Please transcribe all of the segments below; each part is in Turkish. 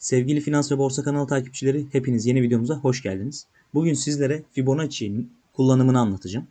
Sevgili Finans ve Borsa kanalı takipçileri hepiniz yeni videomuza hoş geldiniz. Bugün sizlere Fibonacci'nin kullanımını anlatacağım.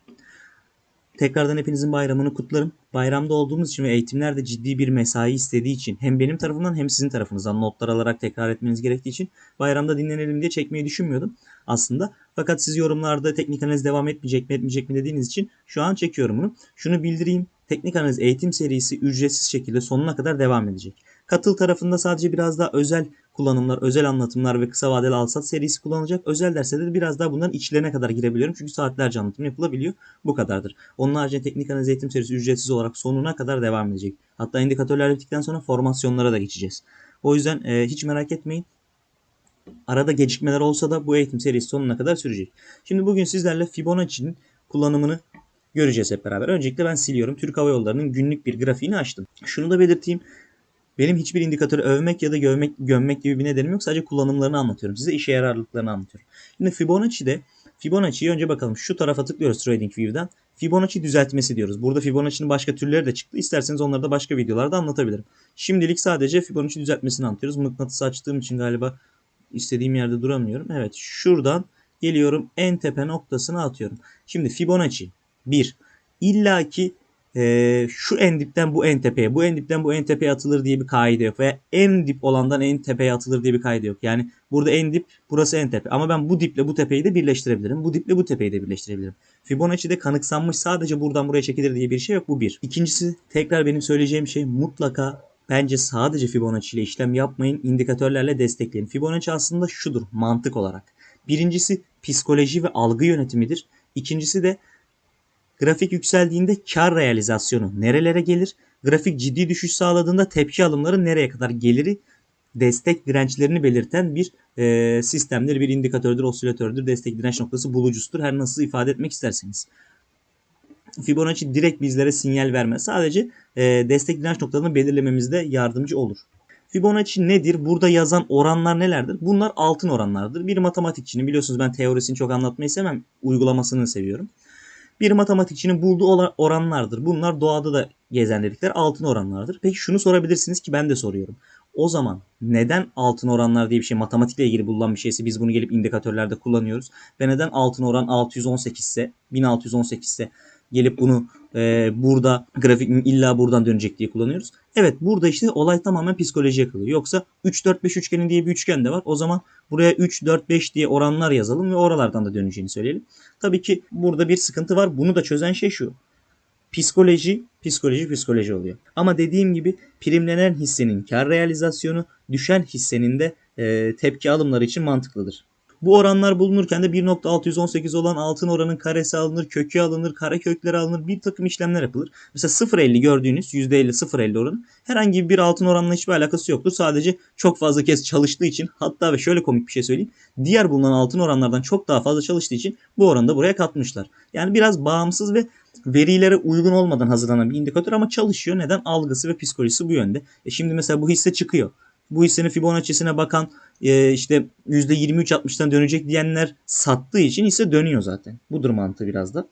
Tekrardan hepinizin bayramını kutlarım. Bayramda olduğumuz için ve eğitimlerde ciddi bir mesai istediği için hem benim tarafımdan hem sizin tarafınızdan notlar alarak tekrar etmeniz gerektiği için bayramda dinlenelim diye çekmeyi düşünmüyordum aslında. Fakat siz yorumlarda teknik analiz devam etmeyecek mi etmeyecek mi dediğiniz için şu an çekiyorum bunu. Şunu bildireyim. Teknik analiz eğitim serisi ücretsiz şekilde sonuna kadar devam edecek. Katıl tarafında sadece biraz daha özel kullanımlar, özel anlatımlar ve kısa vadeli alsat serisi kullanılacak. Özel derste de biraz daha bunların içlerine kadar girebiliyorum. Çünkü saatlerce anlatım yapılabiliyor. Bu kadardır. Onun haricinde teknik analiz eğitim serisi ücretsiz olarak sonuna kadar devam edecek. Hatta indikatörler bittikten sonra formasyonlara da geçeceğiz. O yüzden e, hiç merak etmeyin. Arada gecikmeler olsa da bu eğitim serisi sonuna kadar sürecek. Şimdi bugün sizlerle Fibonacci'nin kullanımını göreceğiz hep beraber. Öncelikle ben siliyorum. Türk Hava Yolları'nın günlük bir grafiğini açtım. Şunu da belirteyim. Benim hiçbir indikatörü övmek ya da gömmek, gömmek gibi bir nedenim yok. Sadece kullanımlarını anlatıyorum. Size işe yararlılıklarını anlatıyorum. Şimdi Fibonacci'de Fibonacci'yi önce bakalım. Şu tarafa tıklıyoruz TradingView'dan. Fibonacci düzeltmesi diyoruz. Burada Fibonacci'nin başka türleri de çıktı. İsterseniz onları da başka videolarda anlatabilirim. Şimdilik sadece Fibonacci düzeltmesini anlatıyoruz. Mıknatısı açtığım için galiba istediğim yerde duramıyorum. Evet şuradan geliyorum en tepe noktasına atıyorum. Şimdi Fibonacci 1. İlla ki e, şu en dipten bu en tepeye, bu en dipten bu en tepeye atılır diye bir kaide yok. Veya en dip olandan en tepeye atılır diye bir kaide yok. Yani burada en dip, burası en tepe. Ama ben bu diple bu tepeyi de birleştirebilirim. Bu diple bu tepeyi de birleştirebilirim. Fibonacci'de kanıksanmış sadece buradan buraya çekilir diye bir şey yok. Bu bir. İkincisi tekrar benim söyleyeceğim şey mutlaka bence sadece Fibonacci ile işlem yapmayın. indikatörlerle destekleyin. Fibonacci aslında şudur mantık olarak. Birincisi psikoloji ve algı yönetimidir. İkincisi de Grafik yükseldiğinde kar realizasyonu nerelere gelir? Grafik ciddi düşüş sağladığında tepki alımları nereye kadar geliri destek dirençlerini belirten bir e, sistemdir, bir indikatördür, osilatördür, destek direnç noktası bulucusudur. Her nasıl ifade etmek isterseniz. Fibonacci direkt bizlere sinyal vermez. Sadece e, destek direnç noktalarını belirlememizde yardımcı olur. Fibonacci nedir? Burada yazan oranlar nelerdir? Bunlar altın oranlardır. Bir matematikçinin biliyorsunuz ben teorisini çok anlatmayı sevmem. Uygulamasını seviyorum bir matematikçinin bulduğu oranlardır. Bunlar doğada da gezen dedikler altın oranlardır. Peki şunu sorabilirsiniz ki ben de soruyorum. O zaman neden altın oranlar diye bir şey matematikle ilgili bulunan bir şeyse biz bunu gelip indikatörlerde kullanıyoruz. Ve neden altın oran 618 ise 1618 ise gelip bunu e, burada grafik illa buradan dönecek diye kullanıyoruz. Evet burada işte olay tamamen psikolojiye kalıyor. Yoksa 3 4 5 üçgeni diye bir üçgen de var. O zaman buraya 3 4 5 diye oranlar yazalım ve oralardan da döneceğini söyleyelim. Tabii ki burada bir sıkıntı var. Bunu da çözen şey şu. Psikoloji, psikoloji, psikoloji oluyor. Ama dediğim gibi primlenen hissenin kar realizasyonu, düşen hissenin de e, tepki alımları için mantıklıdır. Bu oranlar bulunurken de 1.618 olan altın oranın karesi alınır, kökü alınır, kare kökleri alınır, bir takım işlemler yapılır. Mesela 0.50 gördüğünüz %50 0.50 oranı herhangi bir altın oranla hiçbir alakası yoktur. Sadece çok fazla kez çalıştığı için hatta ve şöyle komik bir şey söyleyeyim. Diğer bulunan altın oranlardan çok daha fazla çalıştığı için bu oranı da buraya katmışlar. Yani biraz bağımsız ve verilere uygun olmadan hazırlanan bir indikatör ama çalışıyor. Neden? Algısı ve psikolojisi bu yönde. E şimdi mesela bu hisse çıkıyor bu hissenin Fibonacci'sine bakan e, işte %23.60'dan dönecek diyenler sattığı için hisse dönüyor zaten. Budur mantığı biraz da.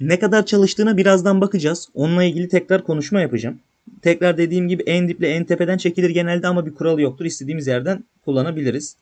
Ne kadar çalıştığına birazdan bakacağız. Onunla ilgili tekrar konuşma yapacağım. Tekrar dediğim gibi en diple en tepeden çekilir genelde ama bir kuralı yoktur. İstediğimiz yerden kullanabiliriz.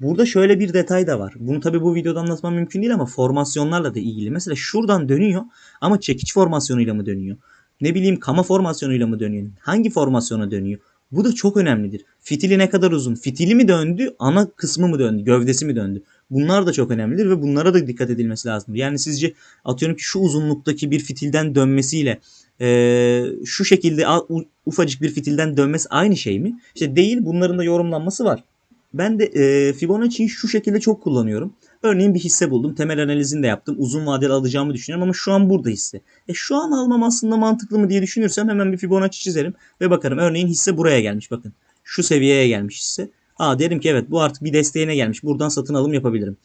Burada şöyle bir detay da var. Bunu tabii bu videoda anlatmam mümkün değil ama formasyonlarla da ilgili. Mesela şuradan dönüyor ama çekiç formasyonuyla mı dönüyor? Ne bileyim kama formasyonuyla mı dönüyor? Hangi formasyona dönüyor? Bu da çok önemlidir. Fitili ne kadar uzun? Fitili mi döndü? Ana kısmı mı döndü? Gövdesi mi döndü? Bunlar da çok önemlidir ve bunlara da dikkat edilmesi lazım. Yani sizce atıyorum ki şu uzunluktaki bir fitilden dönmesiyle e, şu şekilde ufacık bir fitilden dönmesi aynı şey mi? İşte değil bunların da yorumlanması var. Ben de e, Fibonacci'yi şu şekilde çok kullanıyorum. Örneğin bir hisse buldum. Temel analizini de yaptım. Uzun vadeli alacağımı düşünüyorum ama şu an burada hisse. E şu an almam aslında mantıklı mı diye düşünürsem hemen bir Fibonacci çizerim ve bakarım. Örneğin hisse buraya gelmiş bakın. Şu seviyeye gelmiş hisse. Aa derim ki evet bu artık bir desteğine gelmiş. Buradan satın alım yapabilirim.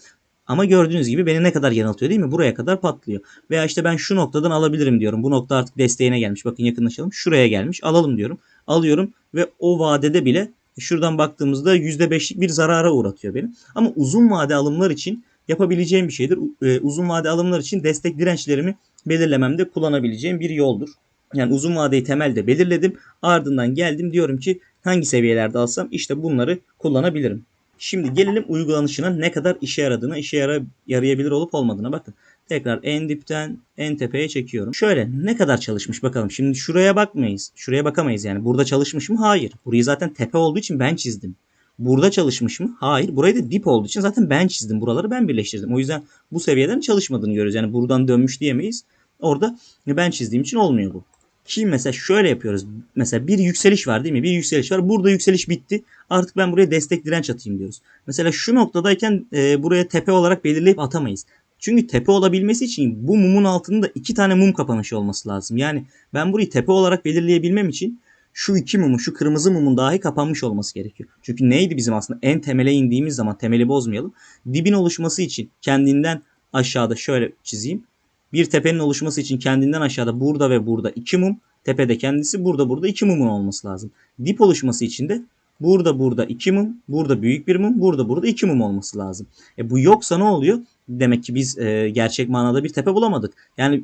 Ama gördüğünüz gibi beni ne kadar yanıltıyor değil mi? Buraya kadar patlıyor. Veya işte ben şu noktadan alabilirim diyorum. Bu nokta artık desteğine gelmiş. Bakın yakınlaşalım. Şuraya gelmiş. Alalım diyorum. Alıyorum ve o vadede bile şuradan baktığımızda %5'lik bir zarara uğratıyor beni. Ama uzun vade alımlar için yapabileceğim bir şeydir. E, uzun vade alımlar için destek dirençlerimi belirlememde kullanabileceğim bir yoldur. Yani uzun vadeyi temelde belirledim. Ardından geldim diyorum ki hangi seviyelerde alsam işte bunları kullanabilirim. Şimdi gelelim uygulanışına ne kadar işe yaradığına, işe yara, yarayabilir olup olmadığına bakın. Tekrar en dipten en tepeye çekiyorum. Şöyle ne kadar çalışmış bakalım. Şimdi şuraya bakmayız. Şuraya bakamayız yani. Burada çalışmış mı? Hayır. Burayı zaten tepe olduğu için ben çizdim. Burada çalışmış mı? Hayır. Burayı da dip olduğu için zaten ben çizdim. Buraları ben birleştirdim. O yüzden bu seviyeden çalışmadığını görüyoruz. Yani buradan dönmüş diyemeyiz. Orada ben çizdiğim için olmuyor bu. Şimdi mesela şöyle yapıyoruz. Mesela bir yükseliş var değil mi? Bir yükseliş var. Burada yükseliş bitti. Artık ben buraya destek direnç atayım diyoruz. Mesela şu noktadayken e, buraya tepe olarak belirleyip atamayız. Çünkü tepe olabilmesi için bu mumun altında iki tane mum kapanışı olması lazım. Yani ben burayı tepe olarak belirleyebilmem için şu iki mumun, şu kırmızı mumun dahi kapanmış olması gerekiyor. Çünkü neydi bizim aslında en temele indiğimiz zaman temeli bozmayalım. Dibin oluşması için kendinden aşağıda şöyle çizeyim. Bir tepenin oluşması için kendinden aşağıda burada ve burada iki mum, tepede kendisi burada burada iki mumun olması lazım. Dip oluşması için de burada burada iki mum, burada büyük bir mum, burada burada iki mum olması lazım. E bu yoksa ne oluyor? Demek ki biz e, gerçek manada bir tepe bulamadık. Yani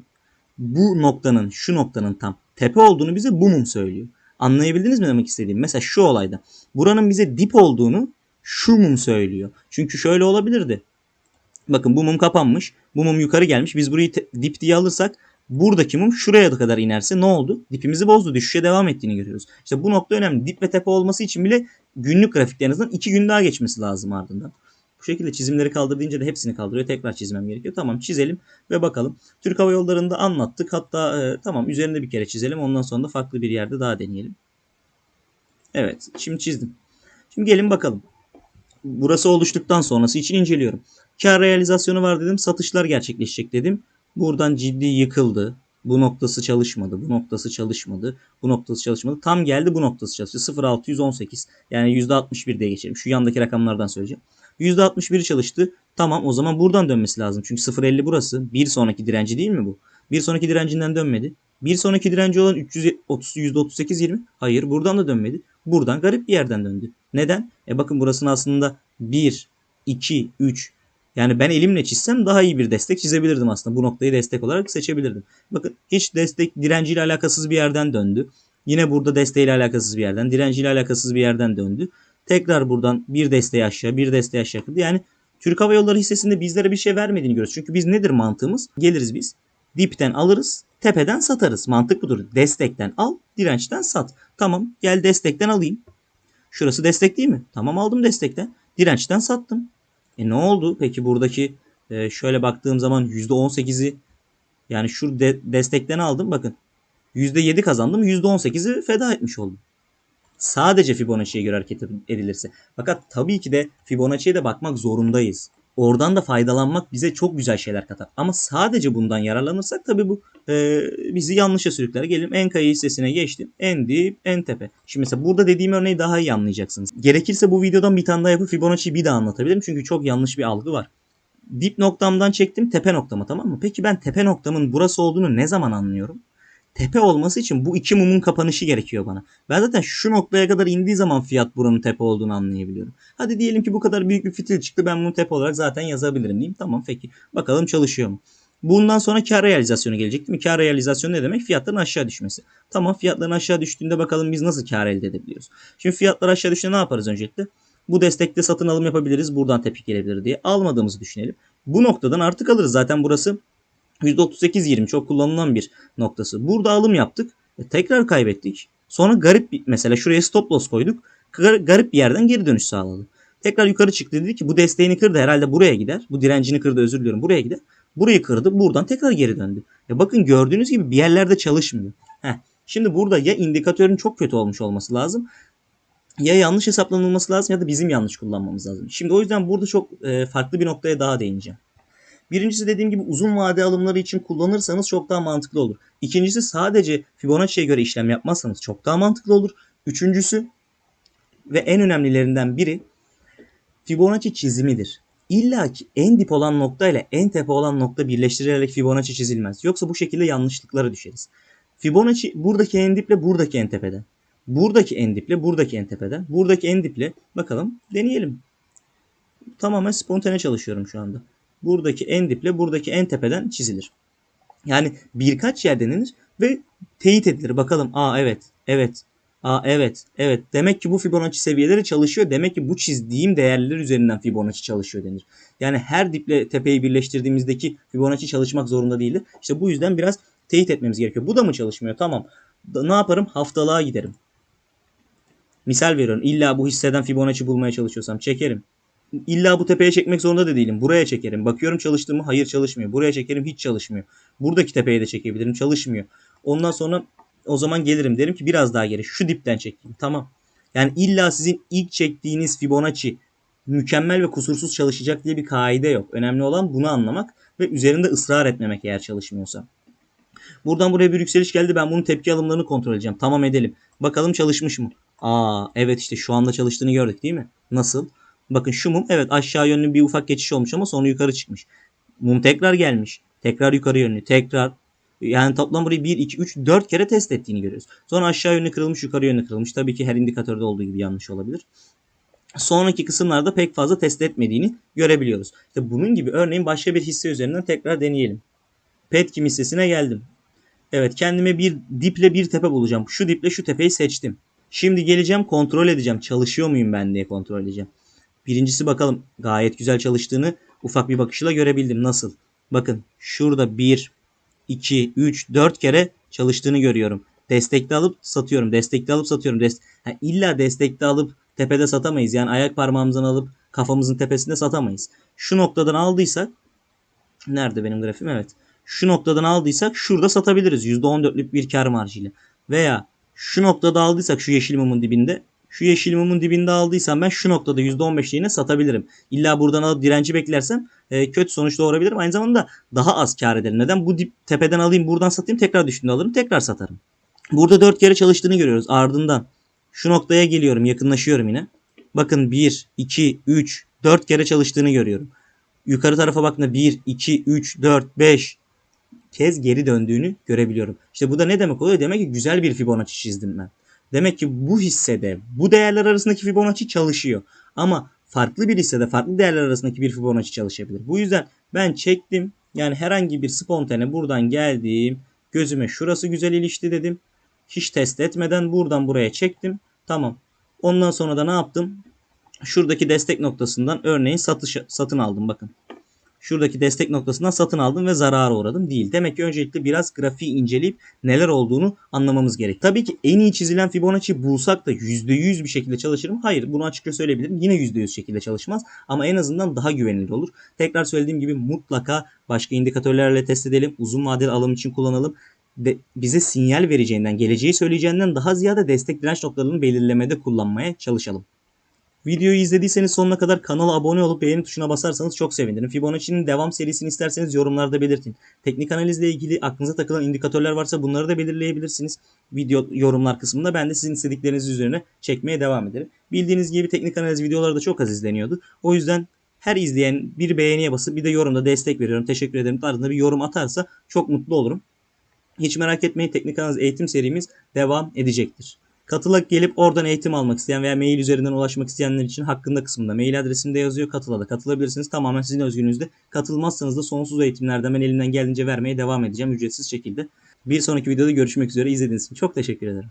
bu noktanın, şu noktanın tam tepe olduğunu bize bu mum söylüyor. Anlayabildiniz mi demek istediğim? Mesela şu olayda. Buranın bize dip olduğunu şu mum söylüyor. Çünkü şöyle olabilirdi. Bakın bu mum kapanmış. Bu mum yukarı gelmiş. Biz burayı dip diye alırsak buradaki mum şuraya kadar inerse ne oldu? Dipimizi bozdu. Düşüşe devam ettiğini görüyoruz. İşte bu nokta önemli. Dip ve tepe olması için bile günlük grafikte en azından 2 gün daha geçmesi lazım ardından. Bu şekilde çizimleri kaldır deyince de hepsini kaldırıyor. Tekrar çizmem gerekiyor. Tamam çizelim ve bakalım. Türk Hava Yolları'nda anlattık. Hatta e, tamam üzerinde bir kere çizelim. Ondan sonra da farklı bir yerde daha deneyelim. Evet şimdi çizdim. Şimdi gelin bakalım. Burası oluştuktan sonrası için inceliyorum. Kar realizasyonu var dedim. Satışlar gerçekleşecek dedim. Buradan ciddi yıkıldı. Bu noktası çalışmadı. Bu noktası çalışmadı. Bu noktası çalışmadı. Tam geldi bu noktası çalıştı. 0.618 yani %61 diye geçelim. Şu yandaki rakamlardan söyleyeceğim. %61 çalıştı. Tamam o zaman buradan dönmesi lazım. Çünkü 0.50 burası. Bir sonraki direnci değil mi bu? Bir sonraki direncinden dönmedi. Bir sonraki direnci olan 330, %38-20. Hayır buradan da dönmedi. Buradan garip bir yerden döndü. Neden? E bakın burasının aslında 1, 2, 3 yani ben elimle çizsem daha iyi bir destek çizebilirdim aslında. Bu noktayı destek olarak seçebilirdim. Bakın hiç destek direnciyle alakasız bir yerden döndü. Yine burada desteğiyle alakasız bir yerden, direnciyle alakasız bir yerden döndü. Tekrar buradan bir desteği aşağı, bir desteği aşağı kıldı. Yani Türk Hava Yolları hissesinde bizlere bir şey vermediğini görüyoruz. Çünkü biz nedir mantığımız? Geliriz biz. Dipten alırız, tepeden satarız. Mantık budur. Destekten al, dirençten sat. Tamam gel destekten alayım. Şurası destek değil mi? Tamam aldım destekten. Dirençten sattım. E ne oldu? Peki buradaki e, şöyle baktığım zaman %18'i yani şu de, destekten aldım. Bakın %7 kazandım. %18'i feda etmiş oldum. Sadece Fibonacci'ye göre hareket edilirse. Fakat tabii ki de Fibonacci'ye de bakmak zorundayız. Oradan da faydalanmak bize çok güzel şeyler katar. Ama sadece bundan yararlanırsak tabii bu e, bizi yanlışa sürükler. Gelelim en kayı hissesine geçtim. En dip, en tepe. Şimdi mesela burada dediğim örneği daha iyi anlayacaksınız. Gerekirse bu videodan bir tane daha yapıp Fibonacci'yi bir daha anlatabilirim. Çünkü çok yanlış bir algı var. Dip noktamdan çektim tepe noktama tamam mı? Peki ben tepe noktamın burası olduğunu ne zaman anlıyorum? Tepe olması için bu iki mumun kapanışı gerekiyor bana. Ben zaten şu noktaya kadar indiği zaman fiyat buranın tepe olduğunu anlayabiliyorum. Hadi diyelim ki bu kadar büyük bir fitil çıktı. Ben bunu tepe olarak zaten yazabilirim diyeyim. Tamam peki. Bakalım çalışıyor mu? Bundan sonra kar realizasyonu gelecek değil mi? Kar realizasyonu ne demek? Fiyatların aşağı düşmesi. Tamam fiyatların aşağı düştüğünde bakalım biz nasıl kar elde edebiliyoruz? Şimdi fiyatlar aşağı düşünce ne yaparız öncelikle? Bu destekte satın alım yapabiliriz. Buradan tepki gelebilir diye. Almadığımızı düşünelim. Bu noktadan artık alırız. Zaten burası %38-20 çok kullanılan bir noktası. Burada alım yaptık. E, tekrar kaybettik. Sonra garip bir mesela şuraya stop loss koyduk. Gar, garip bir yerden geri dönüş sağladı. Tekrar yukarı çıktı dedi ki bu desteğini kırdı herhalde buraya gider. Bu direncini kırdı özür diliyorum buraya gider. Burayı kırdı buradan tekrar geri döndü. Ya bakın gördüğünüz gibi bir yerlerde çalışmıyor. Heh. Şimdi burada ya indikatörün çok kötü olmuş olması lazım ya yanlış hesaplanılması lazım ya da bizim yanlış kullanmamız lazım. Şimdi o yüzden burada çok e, farklı bir noktaya daha değineceğim. Birincisi dediğim gibi uzun vade alımları için kullanırsanız çok daha mantıklı olur. İkincisi sadece Fibonacci'ye göre işlem yapmazsanız çok daha mantıklı olur. Üçüncüsü ve en önemlilerinden biri Fibonacci çizimidir. İlla ki en dip olan nokta ile en tepe olan nokta birleştirilerek Fibonacci çizilmez. Yoksa bu şekilde yanlışlıklara düşeriz. Fibonacci buradaki en diple buradaki en tepeden. Buradaki en diple buradaki en tepeden. Buradaki en diple bakalım deneyelim. Tamamen spontane çalışıyorum şu anda buradaki en diple buradaki en tepeden çizilir. Yani birkaç yer denenir ve teyit edilir. Bakalım aa evet evet aa evet evet demek ki bu Fibonacci seviyeleri çalışıyor. Demek ki bu çizdiğim değerler üzerinden Fibonacci çalışıyor denir. Yani her diple tepeyi birleştirdiğimizdeki Fibonacci çalışmak zorunda değildir. İşte bu yüzden biraz teyit etmemiz gerekiyor. Bu da mı çalışmıyor? Tamam. Da- Ne yaparım? Haftalığa giderim. Misal veriyorum. İlla bu hisseden Fibonacci bulmaya çalışıyorsam çekerim. İlla bu tepeye çekmek zorunda da değilim. Buraya çekerim. Bakıyorum çalıştı mı? Hayır çalışmıyor. Buraya çekerim hiç çalışmıyor. Buradaki tepeye de çekebilirim. Çalışmıyor. Ondan sonra o zaman gelirim derim ki biraz daha geri. Şu dipten çekeyim. Tamam. Yani illa sizin ilk çektiğiniz Fibonacci mükemmel ve kusursuz çalışacak diye bir kaide yok. Önemli olan bunu anlamak ve üzerinde ısrar etmemek eğer çalışmıyorsa. Buradan buraya bir yükseliş geldi. Ben bunun tepki alımlarını kontrol edeceğim. Tamam edelim. Bakalım çalışmış mı? Aa evet işte şu anda çalıştığını gördük değil mi? Nasıl? Bakın şu mum evet aşağı yönlü bir ufak geçiş olmuş ama sonra yukarı çıkmış. Mum tekrar gelmiş. Tekrar yukarı yönlü. Tekrar yani toplam burayı 1, 2, 3, 4 kere test ettiğini görüyoruz. Sonra aşağı yönlü kırılmış, yukarı yönlü kırılmış. Tabii ki her indikatörde olduğu gibi yanlış olabilir. Sonraki kısımlarda pek fazla test etmediğini görebiliyoruz. İşte bunun gibi örneğin başka bir hisse üzerinden tekrar deneyelim. Petkim hissesine geldim. Evet kendime bir diple bir tepe bulacağım. Şu diple şu tepeyi seçtim. Şimdi geleceğim kontrol edeceğim. Çalışıyor muyum ben diye kontrol edeceğim. Birincisi bakalım gayet güzel çalıştığını ufak bir bakışla görebildim. Nasıl? Bakın şurada 1, 2, 3, 4 kere çalıştığını görüyorum. Destekli alıp satıyorum. Destekli alıp satıyorum. Dest ha, illa destekli alıp tepede satamayız. Yani ayak parmağımızdan alıp kafamızın tepesinde satamayız. Şu noktadan aldıysak nerede benim grafiğim? Evet. Şu noktadan aldıysak şurada satabiliriz. %14'lük bir kar marjıyla. Veya şu noktada aldıysak şu yeşil mumun dibinde şu yeşil mumun dibinde aldıysam ben şu noktada %15'liğine satabilirim. İlla buradan alıp direnci beklersem e, kötü sonuç doğurabilirim. Aynı zamanda daha az kar ederim. Neden? Bu dip tepeden alayım buradan satayım tekrar düştüğünde alırım tekrar satarım. Burada 4 kere çalıştığını görüyoruz. Ardından şu noktaya geliyorum yakınlaşıyorum yine. Bakın 1, 2, 3, 4 kere çalıştığını görüyorum. Yukarı tarafa baktığımda 1, 2, 3, 4, 5 kez geri döndüğünü görebiliyorum. İşte bu da ne demek oluyor? Demek ki güzel bir Fibonacci çizdim ben. Demek ki bu hissede bu değerler arasındaki Fibonacci çalışıyor. Ama farklı bir hissede farklı değerler arasındaki bir Fibonacci çalışabilir. Bu yüzden ben çektim. Yani herhangi bir spontane buradan geldim. Gözüme şurası güzel ilişti dedim. Hiç test etmeden buradan buraya çektim. Tamam. Ondan sonra da ne yaptım? Şuradaki destek noktasından örneğin satış satın aldım bakın. Şuradaki destek noktasından satın aldım ve zarara uğradım değil. Demek ki öncelikle biraz grafiği inceleyip neler olduğunu anlamamız gerek. Tabii ki en iyi çizilen Fibonacci bulsak da %100 bir şekilde çalışır mı? Hayır. Bunu açıkça söyleyebilirim. Yine %100 şekilde çalışmaz. Ama en azından daha güvenilir olur. Tekrar söylediğim gibi mutlaka başka indikatörlerle test edelim. Uzun vadeli alım için kullanalım. De, bize sinyal vereceğinden, geleceği söyleyeceğinden daha ziyade destek direnç noktalarını belirlemede kullanmaya çalışalım. Videoyu izlediyseniz sonuna kadar kanala abone olup beğeni tuşuna basarsanız çok sevinirim. Fibonacci'nin devam serisini isterseniz yorumlarda belirtin. Teknik analizle ilgili aklınıza takılan indikatörler varsa bunları da belirleyebilirsiniz. Video yorumlar kısmında ben de sizin istedikleriniz üzerine çekmeye devam ederim. Bildiğiniz gibi teknik analiz videoları da çok az izleniyordu. O yüzden her izleyen bir beğeniye basıp bir de yorumda destek veriyorum. Teşekkür ederim tarzında bir yorum atarsa çok mutlu olurum. Hiç merak etmeyin teknik analiz eğitim serimiz devam edecektir. Katıla gelip oradan eğitim almak isteyen veya mail üzerinden ulaşmak isteyenler için hakkında kısmında mail adresimde yazıyor. Katıla katılabilirsiniz. Tamamen sizin özgürlüğünüzde. Katılmazsanız da sonsuz eğitimlerden ben elimden geldiğince vermeye devam edeceğim ücretsiz şekilde. Bir sonraki videoda görüşmek üzere. İzlediğiniz için çok teşekkür ederim.